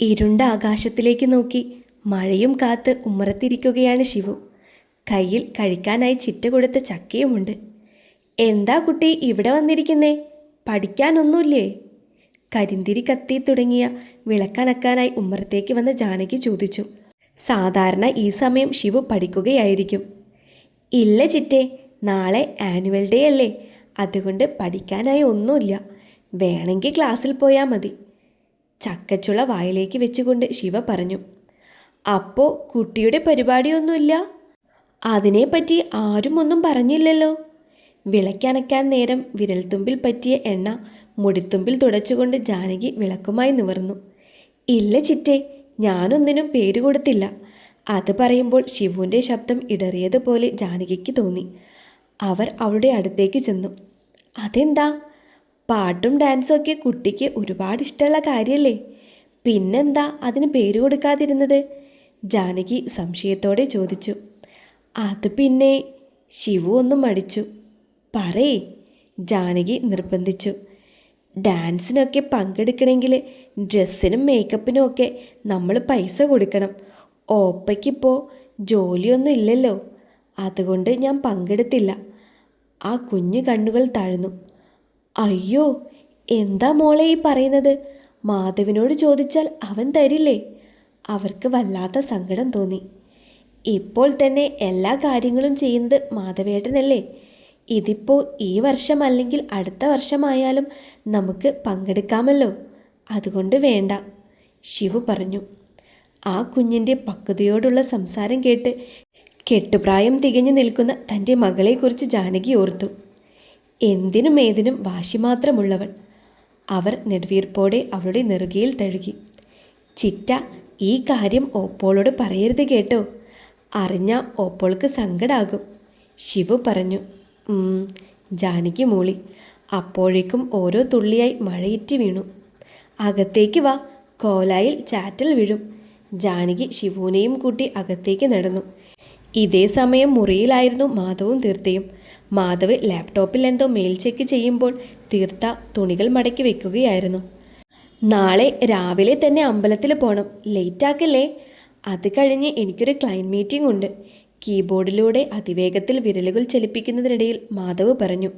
ഇരുണ്ട ആകാശത്തിലേക്ക് നോക്കി. മഴയും കാത്ത് ഉമ്മറത്തിരിക്കുകയാണ് ശിവു. കയ്യിൽ കഴിക്കാനായി ചിറ്റ കൊടുത്ത ചക്കയുമുണ്ട്. എന്താ കുട്ടി ഇവിടെ വന്നിരിക്കുന്നേ? പഠിക്കാനൊന്നുമില്ലേ? കരിന്തിരി കത്തി തുടങ്ങിയ വിളക്കനക്കാനായി ഉമ്മറത്തേക്ക് വന്ന ജാനകി ചോദിച്ചു. സാധാരണ ഈ സമയം ശിവു പഠിക്കുകയായിരിക്കും. ഇല്ല ചിറ്റേ നാളെ ആനുവൽ ഡേ അല്ലേ. അതുകൊണ്ട് പഠിക്കാനായി ഒന്നുമില്ല. വേണമെങ്കിൽ ക്ലാസ്സിൽ പോയാൽ മതി. ചക്കച്ചുള വായിലേക്ക് വെച്ചുകൊണ്ട് ശിവ പറഞ്ഞു അപ്പോ കുട്ടിയുടെ പരിപാടിയൊന്നുമില്ല? അതിനെപ്പറ്റി ആരും ഒന്നും പറഞ്ഞില്ലല്ലോ. വിളക്കനക്കാൻ നേരം വിരൽത്തുമ്പിൽ പറ്റിയ എണ്ണ മുടിത്തുമ്പിൽ തുടച്ചുകൊണ്ട് ജാനകി വിളക്കുമായി നിവർന്നു. ഇല്ല ചിറ്റേ ഞാനൊന്നിനും പേര് കൊടുത്തില്ല. അത് പറയുമ്പോൾ ശിവുവിന്റെ ശബ്ദം ഇടറിയതുപോലെ ജാനകിക്ക് തോന്നി. അവർ അവളുടെ അടുത്തേക്ക് ചെന്നു. അതെന്താ? പാട്ടും ഡാൻസും ഒക്കെ കുട്ടിക്ക് ഒരുപാട് ഇഷ്ടമുള്ള കാര്യമല്ലേ? പിന്നെന്താ അതിന് പേര് കൊടുക്കാതിരുന്നത്? ജാനകി സംശയത്തോടെ ചോദിച്ചു. അത് പിന്നെ ശിവു ഒന്നും മടിച്ചു. പറയേ ജാനകി നിർബന്ധിച്ചു. ഡാൻസിനൊക്കെ പങ്കെടുക്കണമെങ്കിൽ ഡ്രസ്സിനും മേക്കപ്പിനും ഒക്കെ നമ്മൾ പൈസ കൊടുക്കണം. ഓപ്പയ്ക്കിപ്പോൾ ജോലിയൊന്നും ഇല്ലല്ലോ. അതുകൊണ്ട് ഞാൻ പങ്കെടുത്തില്ല. ആ കുഞ്ഞു കണ്ണുകൾ താഴ്ന്നു അയ്യോ എന്താ മോളെ ഈ പറയുന്നത്? മാധവിനോട് ചോദിച്ചാൽ അവൻ തരില്ലേ? അവർക്ക് വല്ലാത്ത സങ്കടം തോന്നി. ഇപ്പോൾ തന്നെ എല്ലാ കാര്യങ്ങളും ചെയ്യുന്നത് മാധവേട്ടനല്ലേ? ഇതിപ്പോൾ ഈ വർഷം അല്ലെങ്കിൽ അടുത്ത വർഷമായാലും നമുക്ക് പങ്കെടുക്കാമല്ലോ. അതുകൊണ്ട് വേണ്ട ശിവു പറഞ്ഞു. ആ കുഞ്ഞിന്റെ പക്വതയോടുള്ള സംസാരം കേട്ട് കെട്ടുപ്രായം തികഞ്ഞു നിൽക്കുന്ന തന്റെ മകളെക്കുറിച്ച് ജാനകി ഓർത്തു. എന്തിനും ഏതിനും വാശി മാത്രമുള്ളവൾ. അവർ നെടുവീർപ്പോടെ അവളുടെ നെറുകയിൽ തഴുകി. ചിറ്റ ഈ കാര്യം ഓപ്പോളോട് പറയരുത് കേട്ടോ. അറിഞ്ഞ ഓപ്പോൾക്ക് സങ്കടാകും. ശിവു പറഞ്ഞു ജാനകി മൂളി. അപ്പോഴേക്കും ഓരോ തുള്ളിയായി മഴയിറ്റി വീണു. അകത്തേക്ക് വാ കോലായിൽ ചാറ്റൽ വീഴും. ജാനകി ശിവുവിനെയും കൂട്ടി അകത്തേക്ക് നടന്നു. ഇതേ സമയം മുറിയിലായിരുന്നു മാധവും തീർത്തയും മാധവ് ലാപ്ടോപ്പിൽ എന്തോ മെയിൽ ചെക്ക് ചെയ്യുമ്പോൾ തീർത്ത തുണികൾ മടക്കി വെക്കുകയായിരുന്നു. നാളെ രാവിലെ തന്നെ അമ്പലത്തിൽ പോകണം ലേറ്റാക്കല്ലേ അത് കഴിഞ്ഞ് എനിക്കൊരു ക്ലയന്റ് മീറ്റിംഗ് ഉണ്ട്. കീബോർഡിലൂടെ അതിവേഗത്തിൽ വിരലുകൾ ചലിപ്പിക്കുന്നതിനിടയിൽ മാധവ് പറഞ്ഞു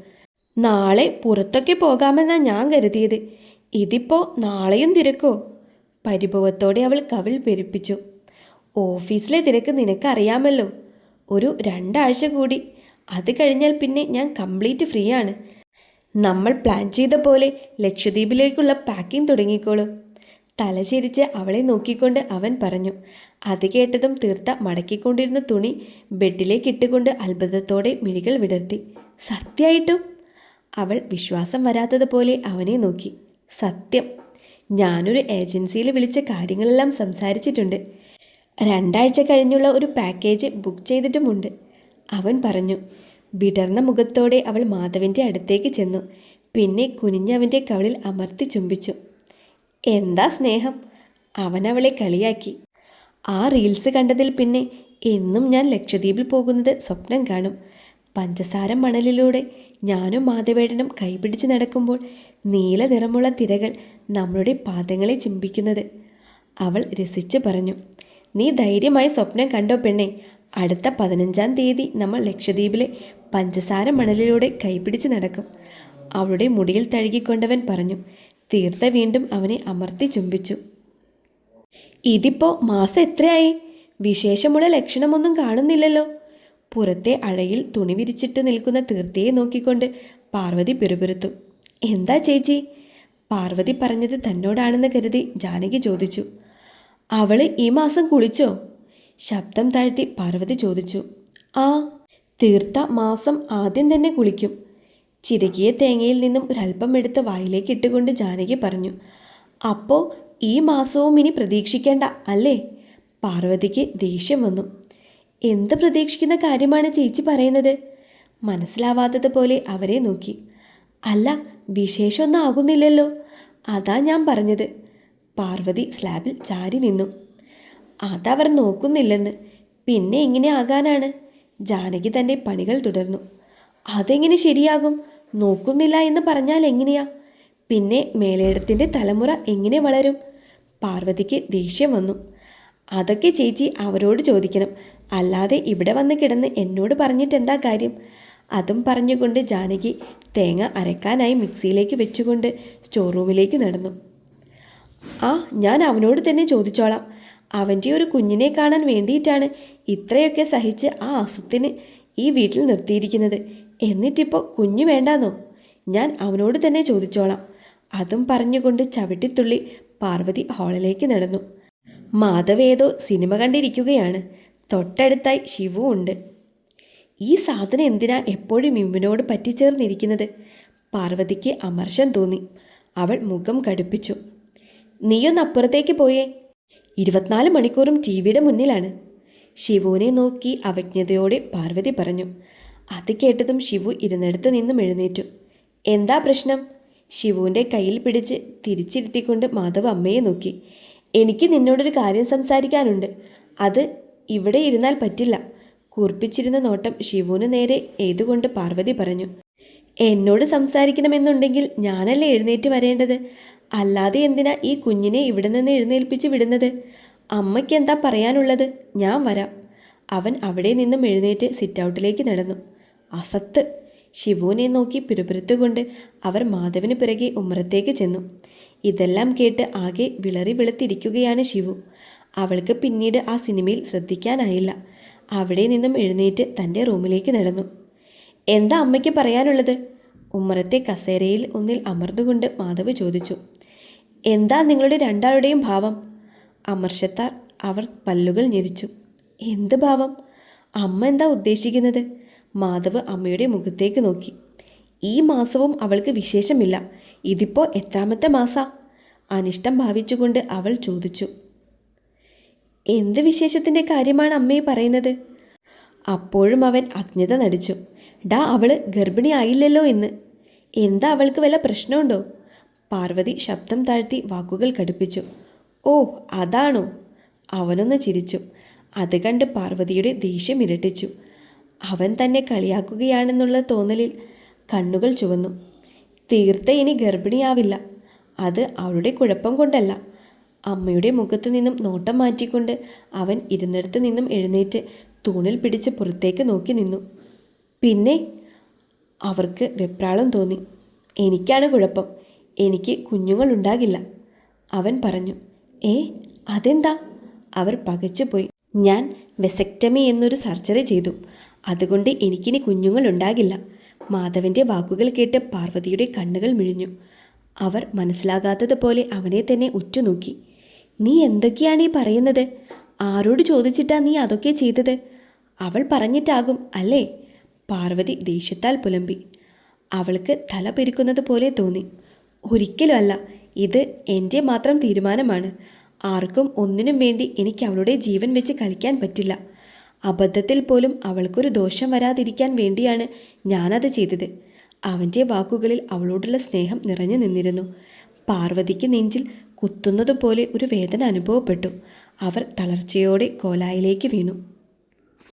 നാളെ പുറത്തൊക്കെ പോകാമെന്നാ ഞാൻ കരുതിയത്. ഇതിപ്പോൾ നാളെയും തിരക്കോ? പരിഭവത്തോടെ അവൾ കവിൾ പെരുപ്പിച്ചു. ഓഫീസിലെ തിരക്ക് നിനക്കറിയാമല്ലോ. ഒരു രണ്ടാഴ്ച കൂടി അത് കഴിഞ്ഞാൽ പിന്നെ ഞാൻ കംപ്ലീറ്റ് ഫ്രീ ആണ്. നമ്മൾ പ്ലാൻ ചെയ്ത പോലെ ലക്ഷദ്വീപിലേക്കുള്ള പാക്കിംഗ് തുടങ്ങിക്കോളൂ. തലചിരിച്ച് അവളെ നോക്കിക്കൊണ്ട് അവൻ പറഞ്ഞു അത് കേട്ടതും തീർത്ത മടക്കിക്കൊണ്ടിരുന്ന തുണി ബെഡിലേക്ക് ഇട്ടുകൊണ്ട് അത്ഭുതത്തോടെ മിഴികൾ വിടർത്തി. സത്യമായിട്ടും? അവൾ വിശ്വാസം വരാത്തതുപോലെ അവനെ നോക്കി. സത്യം. ഞാനൊരു ഏജൻസിയിൽ വിളിച്ച കാര്യങ്ങളെല്ലാം സംസാരിച്ചിട്ടുണ്ട്. രണ്ടാഴ്ച കഴിഞ്ഞുള്ള ഒരു പാക്കേജ് ബുക്ക് ചെയ്തിട്ടുമുണ്ട്. അവൻ പറഞ്ഞു വിടർന്ന മുഖത്തോടെ അവൾ മാധവന്റെ അടുത്തേക്ക് ചെന്നു. പിന്നെ കുനിഞ്ഞവന്റെ കവളിൽ അമർത്തി ചുംബിച്ചു. എന്താ സ്നേഹം? അവൻ അവളെ കളിയാക്കി. ആ റീൽസ് കണ്ടതിൽ പിന്നെ എന്നും ഞാൻ ലക്ഷദ്വീപിൽ പോകുന്നത് സ്വപ്നം കാണും. പഞ്ചസാര മണലിലൂടെ ഞാനും മാധവേടനും കൈപിടിച്ച് നടക്കുമ്പോൾ നീല നിറമുള്ള തിരകൾ നമ്മളുടെ പാദങ്ങളെ ചിമ്പിക്കുന്നത്. അവൾ രസിച്ച് പറഞ്ഞു നീ ധൈര്യമായി സ്വപ്നം കണ്ടോ പെണ്ണെ? അടുത്ത പതിനഞ്ചാം തീയതി നമ്മൾ ലക്ഷദ്വീപിലെ പഞ്ചസാര മണലിലൂടെ കൈപിടിച്ച് നടക്കും. അവളുടെ മുടിയിൽ തഴുകിക്കൊണ്ടവൻ പറഞ്ഞു തീർത്ത വീണ്ടും അവനെ അമർത്തി ചുംബിച്ചു. ഇതിപ്പോ മാസം എത്രയായി? വിശേഷമുള്ള ലക്ഷണമൊന്നും കാണുന്നില്ലല്ലോ. പുറത്തെ അഴയിൽ തുണി വിരിച്ചിട്ട് നിൽക്കുന്ന തീർത്തയെ നോക്കിക്കൊണ്ട് പാർവതി പിറുപിറുത്തു. എന്താ ചേച്ചി? പാർവതി പറഞ്ഞത് തന്നോടാണെന്ന് കരുതി ജാനകി ചോദിച്ചു. അവൾ ഈ മാസം കുളിച്ചോ? ശബ്ദം താഴ്ത്തി പാർവതി ചോദിച്ചു ആ തീർത്ത മാസം ആദ്യം തന്നെ കുളിക്കും. ചിരകിയ തേങ്ങയിൽ നിന്നും ഒരല്പം എടുത്ത് വായിലേക്ക് ഇട്ടുകൊണ്ട് ജാനകി പറഞ്ഞു അപ്പോൾ ഈ മാസവും ഇനി പ്രതീക്ഷിക്കേണ്ട അല്ലേ? പാർവതിക്ക് ദേഷ്യം വന്നു എന്ത് പ്രതീക്ഷിക്കുന്ന കാര്യമാണ് ചേച്ചി പറയുന്നത്? മനസ്സിലാവാത്തതുപോലെ അവരെ നോക്കി അല്ല വിശേഷമൊന്നും ആകുന്നില്ലല്ലോ അതാ ഞാൻ പറഞ്ഞത്. പാർവതി സ്ലാബിൽ ചാരി നിന്നു. അതവർ നോക്കുന്നില്ലെന്ന്. പിന്നെ എങ്ങനെ ആകാനാണ്. ജാനകി തന്റെ പണികൾ തുടർന്നു. അതെങ്ങനെ ശരിയാകും? നോക്കുന്നില്ല എന്ന് പറഞ്ഞാൽ എങ്ങനെയാ? പിന്നെ മേലേടത്തിന്റെ തലമുറ എങ്ങനെ വളരും? പാർവതിക്ക് ദേഷ്യം വന്നു. അതൊക്കെ ചേച്ചി അവരോട് ചോദിക്കണം. അല്ലാതെ ഇവിടെ വന്ന് കിടന്ന് എന്നോട് പറഞ്ഞിട്ട് എന്താ കാര്യം? അതും പറഞ്ഞുകൊണ്ട് ജാനകി തേങ്ങ അരക്കാനായി മിക്സിയിലേക്ക് വെച്ചുകൊണ്ട് സ്റ്റോർ റൂമിലേക്ക് നടന്നു. ആ ഞാൻ അവനോട് തന്നെ ചോദിച്ചോളാം. അവന്റെ ഒരു കുഞ്ഞിനെ കാണാൻ വേണ്ടിയിട്ടാണ് ഇത്രയൊക്കെ സഹിച്ച് ആ അസത്തിന് ഈ വീട്ടിൽ നിർത്തിയിരിക്കുന്നത്. എന്നിട്ടിപ്പോൾ കുഞ്ഞു വേണ്ടാന്നോ? ഞാൻ അവനോട് തന്നെ ചോദിച്ചോളാം. അതും പറഞ്ഞുകൊണ്ട് ചവിട്ടിത്തുള്ളി പാർവതി ഹാളിലേക്ക് നടന്നു. മാധവേദോ സിനിമ കണ്ടിരിക്കുകയാണ്. തൊട്ടടുത്തായി ശിവു ഉണ്ട്. ഈ സാധനം എന്തിനാ എപ്പോഴും ഇമ്മിനോട് പറ്റിച്ചേർന്നിരിക്കുന്നത്? പാർവതിക്ക് അമർഷം തോന്നി. അവൾ മുഖം കടുപ്പിച്ചു. നീയൊന്ന് അപ്പുറത്തേക്ക് പോയേ. ഇരുപത്തിനാല് മണിക്കൂറും ടി വിയുടെ മുന്നിലാണ്. ശിവുവിനെ നോക്കി അവജ്ഞതയോടെ പാർവതി പറഞ്ഞു അത് കേട്ടതും ശിവു ഇരുന്നിടത്ത് നിന്നും എഴുന്നേറ്റു. എന്താ പ്രശ്നം? ശിവുവിന്റെ കയ്യിൽ പിടിച്ച് തിരിച്ചിരുത്തിക്കൊണ്ട് മാധവ് അമ്മയെ നോക്കി. എനിക്ക് നിന്നോടൊരു കാര്യം സംസാരിക്കാനുണ്ട്. അത് ഇവിടെ ഇരുന്നാൽ പറ്റില്ല. കൂർപ്പിച്ചിരുന്ന നോട്ടം ശിവുവിന് നേരെ ഏതുകൊണ്ട് പാർവതി പറഞ്ഞു എന്നോട് സംസാരിക്കണമെന്നുണ്ടെങ്കിൽ ഞാനല്ലേ എഴുന്നേറ്റ് വരേണ്ടത്? അല്ലാതെ എന്തിനാ ഈ കുഞ്ഞിനെ ഇവിടെ നിന്ന് എഴുന്നേൽപ്പിച്ച് വിടുന്നത്? അമ്മയ്ക്ക് എന്താ പറയാനുള്ളത്? ഞാൻ വരാം. അവൻ അവിടെ നിന്നും എഴുന്നേറ്റ് സിറ്റൗട്ടിലേക്ക് നടന്നു. അസത്ത്. ശിവുവിനെ നോക്കി പിറുപിറുത്തുകൊണ്ട് അവർ മാധവിന് പിറകെ ഉമ്മറത്തേക്ക് ചെന്നു. ഇതെല്ലാം കേട്ട് ആകെ വിളറി വിളത്തിരിക്കുകയാണ് ശിവു. അവൾക്ക് പിന്നീട് ആ സിനിമയിൽ ശ്രദ്ധിക്കാനായില്ല. അവിടെ നിന്നും എഴുന്നേറ്റ് തന്റെ റൂമിലേക്ക് നടന്നു. എന്താ അമ്മയ്ക്ക് പറയാനുള്ളത്? ഉമ്മറത്തെ കസേരയിൽ ഒന്നിൽ അമർന്നുകൊണ്ട് മാധവ് ചോദിച്ചു എന്താ നിങ്ങളുടെ രണ്ടാളുടെയും ഭാവം? അമർഷത്താർ അവർ പല്ലുകൾ ഞെരിച്ചു എന്ത് ഭാവം? അമ്മ എന്താ ഉദ്ദേശിക്കുന്നത്? മാധവ് അമ്മയുടെ മുഖത്തേക്ക് നോക്കി ഈ മാസവും അവൾക്ക് വിശേഷമില്ല ഇതിപ്പോൾ എത്രാമത്തെ മാസാ? അനിഷ്ടം ഭാവിച്ചുകൊണ്ട് അവൾ ചോദിച്ചു എന്ത് വിശേഷത്തിന്റെ കാര്യമാണ് അമ്മയെ പറയുന്നത്? അപ്പോഴും അവൻ അജ്ഞത നടിച്ചു ഡാ അവൾ ഗർഭിണി ആയില്ലല്ലോ എന്ന്. എന്താ അവൾക്ക് വല്ല പ്രശ്നമുണ്ടോ? പാർവതി ശബ്ദം താഴ്ത്തി വാക്കുകൾ കടുപ്പിച്ചു. ഓ അതാണോ? അവനൊന്ന് ചിരിച്ചു. അത് കണ്ട് പാർവതിയുടെ ദേഷ്യം ഇരട്ടിച്ചു. അവൻ തന്നെ കളിയാക്കുകയാണെന്നുള്ള തോന്നലിൽ കണ്ണുകൾ ചുവന്നു. തീർത്ത ഇനി ഗർഭിണിയാവില്ല. അത് അവളുടെ കുഴപ്പം കൊണ്ടല്ല. അമ്മയുടെ മുഖത്തു നിന്നും നോട്ടം മാറ്റിക്കൊണ്ട് അവൻ ഇരുന്നിടത്ത് നിന്നും എഴുന്നേറ്റ് തൂണിൽ പിടിച്ച് പുറത്തേക്ക് നോക്കി നിന്നു. പിന്നെ അവർക്ക് വെപ്രാളം തോന്നി. എനിക്കാണ് കുഴപ്പം. എനിക്ക് കുഞ്ഞുങ്ങളുണ്ടാകില്ല. അവൻ പറഞ്ഞു ഏ അതെന്താ? അവർ പകച്ചുപോയി ഞാൻ വെസക്ടമി എന്നൊരു സർജറി ചെയ്തു. അതുകൊണ്ട് എനിക്കിനി കുഞ്ഞുങ്ങളുണ്ടാകില്ല. മാധവന്റെ വാക്കുകൾ കേട്ട് പാർവതിയുടെ കണ്ണുകൾ മിഴിഞ്ഞു. അവർ മനസ്സിലാകാത്തതുപോലെ അവനെ തന്നെ ഉറ്റുനോക്കി. നീ എന്തൊക്കെയാണ് ഈ പറയുന്നത്? ആരോട് ചോദിച്ചിട്ടാ നീ അതൊക്കെ ചെയ്തത്? അവൾ പറഞ്ഞിട്ടാകും അല്ലേ? പാർവതി ദേഷ്യത്താൽ പുലമ്പി. അവൾക്ക് തല പെരുക്കുന്നത് പോലെ തോന്നി. ഒരിക്കലുമല്ല ഇത് എന്റെ മാത്രം തീരുമാനമാണ്. ആർക്കും ഒന്നിനും വേണ്ടി എനിക്ക് അവളുടെ ജീവൻ വെച്ച് കളിക്കാൻ പറ്റില്ല. അബദ്ധത്തിൽ പോലും അവൾക്കൊരു ദോഷം വരാതിരിക്കാൻ വേണ്ടിയാണ് ഞാനത് ചെയ്തത്. അവന്റെ വാക്കുകളിൽ അവളോടുള്ള സ്നേഹം നിറഞ്ഞു നിന്നിരുന്നു. പാർവതിക്ക് നെഞ്ചിൽ കുത്തുന്നതുപോലെ ഒരു വേദന അനുഭവപ്പെട്ടു. അവർ തളർച്ചയോടെ കോലായിലേക്ക് വീണു.